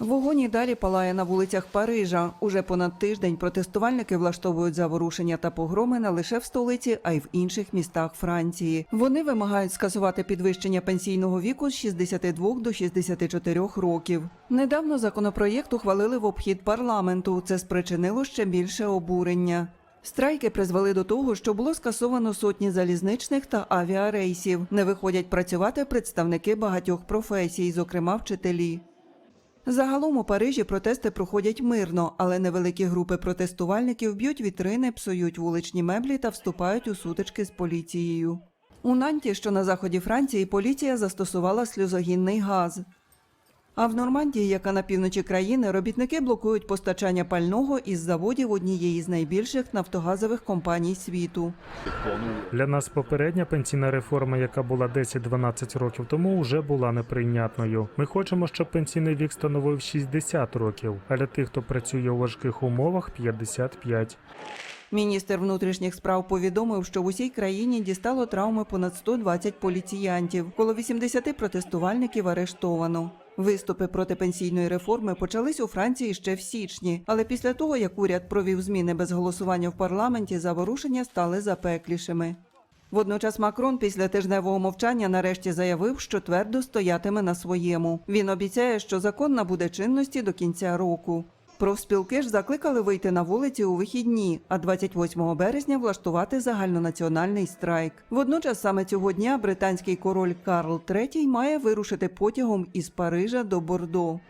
Вогонь і далі палає на вулицях Парижа. Уже понад тиждень протестувальники влаштовують заворушення та погроми не лише в столиці, а й в інших містах Франції. Вони вимагають скасувати підвищення пенсійного віку з 62 до 64 років. Недавно законопроєкт ухвалили в обхід парламенту. Це спричинило ще більше обурення. Страйки призвели до того, що було скасовано сотні залізничних та авіарейсів. Не виходять працювати представники багатьох професій, зокрема вчителі. Загалом у Парижі протести проходять мирно, але невеликі групи протестувальників б'ють вітрини, псують вуличні меблі та вступають у сутички з поліцією. У Нанті, що на заході Франції, поліція застосувала сльозогінний газ. А в Нормандії, яка на півночі країни, робітники блокують постачання пального із заводів однієї з найбільших нафтогазових компаній світу. Для нас попередня пенсійна реформа, яка була 10-12 років тому, вже була неприйнятною. Ми хочемо, щоб пенсійний вік становив 60 років, а для тих, хто працює у важких умовах 55. Міністр внутрішніх справ повідомив, що в усій країні дістало травми понад 120 поліціянтів. Коло 80 протестувальників арештовано. Виступи проти пенсійної реформи почались у Франції ще в січні, але після того, як уряд провів зміни без голосування в парламенті, заворушення стали запеклішими. Водночас Макрон після тижневого мовчання нарешті заявив, що твердо стоятиме на своєму. Він обіцяє, що закон набуде чинності до кінця року. Профспілки ж закликали вийти на вулиці у вихідні, а 28 березня влаштувати загальнонаціональний страйк. Водночас саме цього дня британський король Карл III має вирушити потягом із Парижа до Бордо.